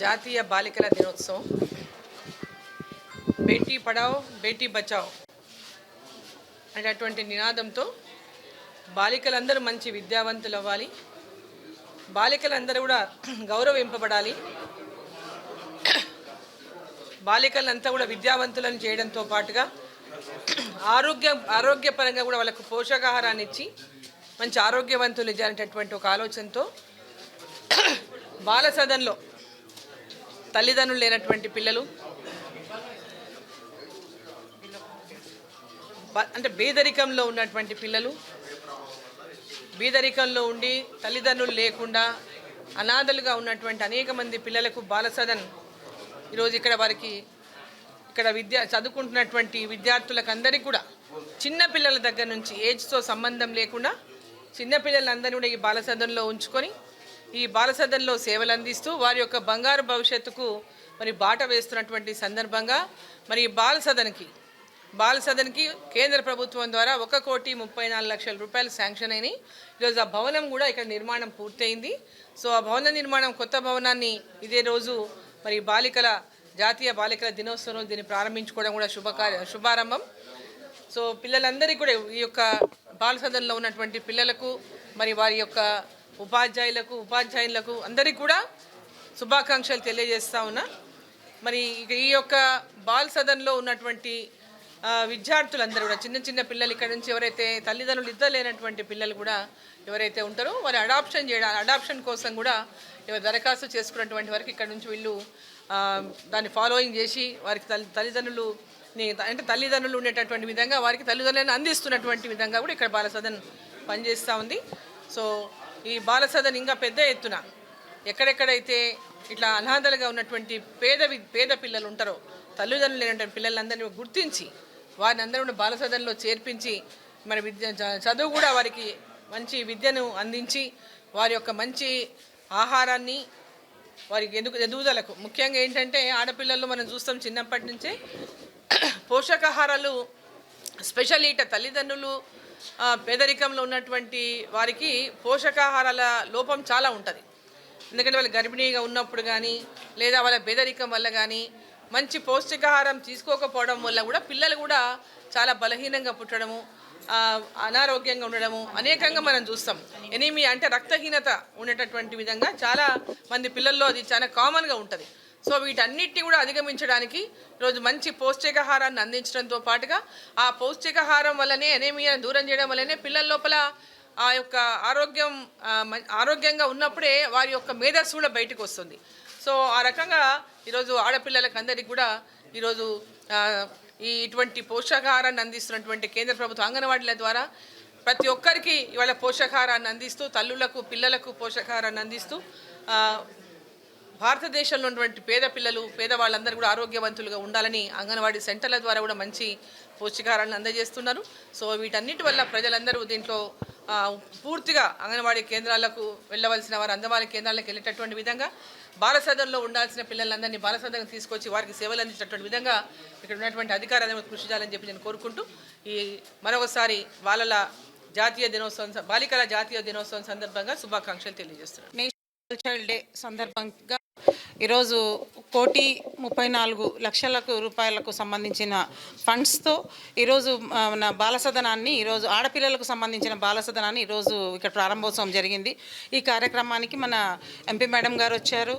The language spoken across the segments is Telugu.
జాతీయ బాలికల దినోత్సవం. బేటీ పడావ్ బేటీ బచావ్ అనేటటువంటి నినాదంతో బాలికలందరూ మంచి విద్యావంతులు అవ్వాలి బాలికలందరూ కూడా గౌరవింపబడాలి. బాలికలంతా కూడా విద్యావంతులను చేయడంతో పాటుగా ఆరోగ్య ఆరోగ్యపరంగా కూడా వాళ్ళకు పోషకాహారాన్ని ఇచ్చి మంచి ఆరోగ్యవంతులు ఇచ్చారనేటటువంటి ఒక ఆలోచనతో బాల సదన్లో తల్లిదండ్రులు లేనటువంటి పిల్లలు. అంటే బీదరికంలో ఉన్నటువంటి పిల్లలు. బీదరికంలో ఉండి తల్లిదండ్రులు లేకుండా అనాథలుగా ఉన్నటువంటి అనేక మంది పిల్లలకు బాలసదన్ ఈరోజు ఇక్కడ వారికి ఇక్కడ విద్య చదువుకుంటున్నటువంటి విద్యార్థులకు అందరికీ కూడా చిన్న పిల్లల దగ్గర నుంచి ఏజ్తో సంబంధం లేకుండా చిన్న పిల్లలందరినీ కూడా ఈ బాలసదన్లో ఉంచుకొని ఈ బాలసదన్లో సేవలు అందిస్తూ వారి యొక్క బంగారు భవిష్యత్తుకు మరి బాట వేస్తున్నటువంటి సందర్భంగా మరి బాలసదన్కి బాలసదన్కి బాల సదన్కి కేంద్ర ప్రభుత్వం ద్వారా ఒక కోటి ముప్పై నాలుగు లక్షల రూపాయలు శాంక్షన్ అయినాయి. ఈరోజు ఆ భవనం కూడా ఇక్కడ నిర్మాణం పూర్తయింది. సో ఆ భవన నిర్మాణం కొత్త భవనాన్ని ఇదే రోజు మరి బాలికల జాతీయ బాలికల దినోత్సవం దీన్ని ప్రారంభించుకోవడం కూడా శుభకార్య శుభారంభం. సో పిల్లలందరికీ కూడా ఈ యొక్క బాల సదన్లో ఉన్నటువంటి పిల్లలకు మరి వారి యొక్క ఉపాధ్యాయులకు ఉపాధ్యాయులకు అందరికీ కూడా శుభాకాంక్షలు తెలియజేస్తా ఉన్నా. మరి ఇక ఈ యొక్క బాల్ సదన్లో ఉన్నటువంటి విద్యార్థులందరూ కూడా చిన్న చిన్న పిల్లలు ఇక్కడ నుంచి ఎవరైతే తల్లిదండ్రులు ఇద్దరు లేనటువంటి పిల్లలు కూడా ఎవరైతే ఉంటారో వారి అడాప్షన్ చేయడం అడాప్షన్ కోసం కూడా ఎవరు దరఖాస్తు చేసుకున్నటువంటి వారికి ఇక్కడ నుంచి వీళ్ళు దాన్ని ఫాలోయింగ్ చేసి వారికి తల్లి తల్లిదండ్రులు అంటే తల్లిదండ్రులు ఉండేటటువంటి విధంగా వారికి తల్లిదండ్రులను అందిస్తున్నటువంటి విధంగా కూడా ఇక్కడ బాలసదన్ పనిచేస్తూ ఉంది. సో ఈ బాలసదన్ ఇంకా పెద్ద ఎత్తున ఎక్కడెక్కడైతే ఇట్లా అనాథలుగా ఉన్నటువంటి పేద పేద పిల్లలు ఉంటారో తల్లిదండ్రులు లేనటువంటి పిల్లలందరినీ గుర్తించి వారిని అందరూ బాల బాలసదన్లో చేర్పించి మరి విద్య చదువు కూడా వారికి మంచి విద్యను అందించి వారి యొక్క మంచి ఆహారాన్ని వారికి ఎందుకు ఎదుగుదలకు. ముఖ్యంగా ఏంటంటే ఆడపిల్లలు మనం చూస్తాం చిన్నప్పటి నుంచే పోషకాహారాలు స్పెషల్ ఇట తల్లిదండ్రులు పేదరికంలో ఉన్నటువంటి వారికి పోషకాహారాల లోపం చాలా ఉంటుంది. ఎందుకంటే వాళ్ళు గర్భిణీగా ఉన్నప్పుడు కానీ లేదా వాళ్ళ పేదరికం వల్ల కానీ మంచి పౌష్టికాహారం తీసుకోకపోవడం వల్ల కూడా పిల్లలు కూడా చాలా బలహీనంగా పుట్టడము అనారోగ్యంగా ఉండడము అనేకంగా మనం చూస్తాం. ఎనీమి అంటే రక్తహీనత ఉండేటటువంటి విధంగా చాలా మంది పిల్లల్లో అది చాలా కామన్గా ఉంటుంది. సో వీటన్నిటిని కూడా అధిగమించడానికి ఈరోజు మంచి పౌష్టికాహారాన్ని అందించడంతో పాటుగా ఆ పౌష్టికాహారం వల్లనే ఎనేమియా దూరం చేయడం వల్లనే పిల్లల లోపల ఆ యొక్క ఆరోగ్యం ఆరోగ్యంగా ఉన్నప్పుడే వారి యొక్క మేధస్సు కూడా బయటకు వస్తుంది. సో ఆ రకంగా ఈరోజు ఆడపిల్లలకు అందరికీ కూడా ఈరోజు ఈ ఇటువంటి పోషకాహారాన్ని అందిస్తున్నటువంటి కేంద్ర ప్రభుత్వ అంగన్వాడీల ద్వారా ప్రతి ఒక్కరికి ఇవాళ పోషకాహారాన్ని అందిస్తూ తల్లులకు పిల్లలకు పోషకాహారాన్ని అందిస్తూ భారతదేశంలో ఉన్నటువంటి పేద పిల్లలు పేదవాళ్ళందరూ కూడా ఆరోగ్యవంతులుగా ఉండాలని అంగన్వాడీ సెంటర్ల ద్వారా కూడా మంచి పౌష్టికాహారాన్ని అందజేస్తున్నారు. సో వీటన్నిటి వల్ల ప్రజలందరూ దీంట్లో పూర్తిగా అంగన్వాడీ కేంద్రాలకు వెళ్ళవలసిన వారు అంగన్వాడీ కేంద్రాలకు వెళ్ళేటటువంటి విధంగా బాలసదంలో ఉండాల్సిన పిల్లలందరినీ బాలసదం తీసుకొచ్చి వారికి సేవలు అందించేటటువంటి విధంగా ఇక్కడ ఉన్నటువంటి అధికారులందరూ కృషి చేయాలని చెప్పి నేను కోరుకుంటూ ఈ మరొకసారి బాలల జాతీయ దినోత్సవం స- బాలికల జాతీయ దినోత్సవం సందర్భంగా శుభాకాంక్షలు తెలియజేస్తున్నాను. నేషనల్ చైల్డ్ డే సందర్భంగా ఈరోజు కోటి ముప్పై నాలుగు లక్షలకు రూపాయలకు సంబంధించిన ఫండ్స్తో ఈరోజు మన బాలసదనాన్ని ఈరోజు ఆడపిల్లలకు సంబంధించిన బాలసదనాన్ని ఈరోజు ఇక్కడ ప్రారంభోత్సవం జరిగింది. ఈ కార్యక్రమానికి మన ఎంపీ మేడం గారు వచ్చారు.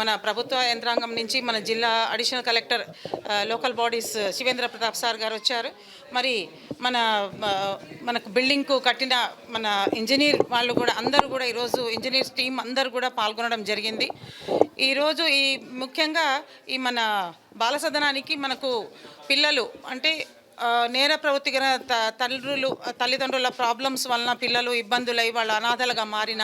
మన ప్రభుత్వ యంత్రాంగం నుంచి మన జిల్లా additional collector local bodies Shivendra Pratap sir గారు వచ్చారు. మరి మన మనకు బిల్డింగ్కు కట్టిన మన ఇంజనీర్ వాళ్ళు కూడా అందరూ కూడా ఈరోజు ఇంజనీర్స్ టీం అందరూ కూడా పాల్గొనడం జరిగింది. ఈరోజు ఈ ముఖ్యంగా ఈ మన బాలసదనానికి మనకు పిల్లలు అంటే నేర ప్రవృత్తి త తల్లులు తల్లిదండ్రుల ప్రాబ్లమ్స్ వలన పిల్లలు ఇబ్బందులై వాళ్ళ అనాథలుగా మారిన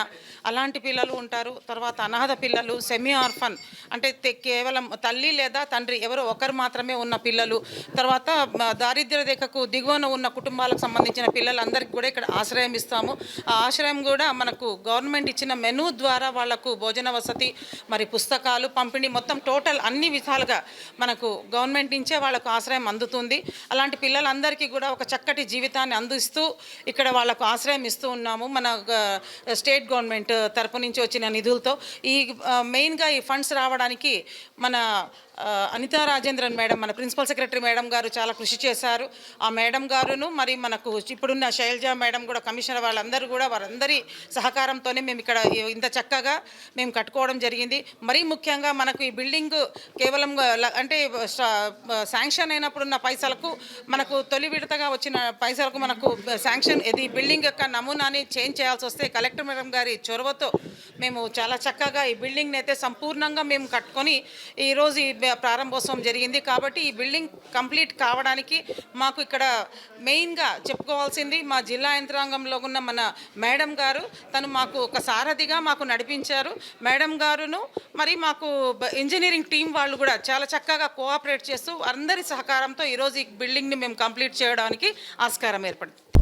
అలాంటి పిల్లలు ఉంటారు. తర్వాత అనాథ పిల్లలు సెమీ ఆర్ఫన్ అంటే కేవలం తల్లి లేదా తండ్రి ఎవరో ఒకరు మాత్రమే ఉన్న పిల్లలు. తర్వాత మ, దారిద్ర్య రేఖకు దిగువన ఉన్న కుటుంబాలకు సంబంధించిన పిల్లలందరికీ కూడా ఇక్కడ ఆశ్రయం ఇస్తాము. ఆ ఆశ్రయం కూడా మనకు గవర్నమెంట్ ఇచ్చిన మెనూ ద్వారా వాళ్ళకు భోజన వసతి మరి పుస్తకాలు పంపిణీ మొత్తం టోటల్ అన్ని విధాలుగా మనకు గవర్నమెంట్ నుంచే వాళ్ళకు ఆశ్రయం అందుతుంది. అలాంటి పిల్లలందరికీ కూడా ఒక చక్కటి జీవితాన్ని అందిస్తూ ఇక్కడ వాళ్ళకు ఆశ్రయం ఇస్తూ ఉన్నాము. మన స్టేట్ గవర్నమెంట్ తరపు నుంచి వచ్చిన నిధులతో ఈ మెయిన్గా ఈ ఫండ్స్ రావడానికి మన అనితా రాజేంద్రన్ మేడం మన ప్రిన్సిపల్ సెక్రటరీ మేడం గారు చాలా కృషి చేశారు. ఆ మేడం గారును మరి మనకు ఇప్పుడున్న శైలజ మేడం కూడా కమిషనర్ వాళ్ళందరూ కూడా వారందరి సహకారంతోనే మేము ఇక్కడ ఇంత చక్కగా మేము కట్టుకోవడం జరిగింది. మరీ ముఖ్యంగా మనకు ఈ బిల్డింగ్ కేవలం అంటే శాంక్షన్ అయినప్పుడున్న పైసలకు మనకు తొలి విడతగా వచ్చిన పైసలకు మనకు శాంక్షన్ ఇది బిల్డింగ్ యొక్క నమూనాని చేంజ్ చేయాల్సి వస్తే కలెక్టర్ మేడం గారి చొరవతో మేము చాలా చక్కగా ఈ బిల్డింగ్ని అయితే సంపూర్ణంగా మేము కట్టుకొని ఈరోజు ఈ ప్రారంభోత్సవం జరిగింది కాబట్టి ఈ బిల్డింగ్ కంప్లీట్ కావడానికి మాకు ఇక్కడ మెయిన్గా చెప్పుకోవాల్సింది మా జిల్లా యంత్రాంగంలో ఉన్న మన మేడం గారు. తను మాకు ఒక సారథిగా మాకు నడిపించారు. మేడం గారును మరి మాకు ఇంజనీరింగ్ టీం వాళ్ళు కూడా చాలా చక్కగా కోఆపరేట్ చేస్తూ అందరి సహకారంతో ఈరోజు ఈ బిల్డింగ్ని మేము కంప్లీట్ చేయడానికి ఆస్కారం ఏర్పడింది.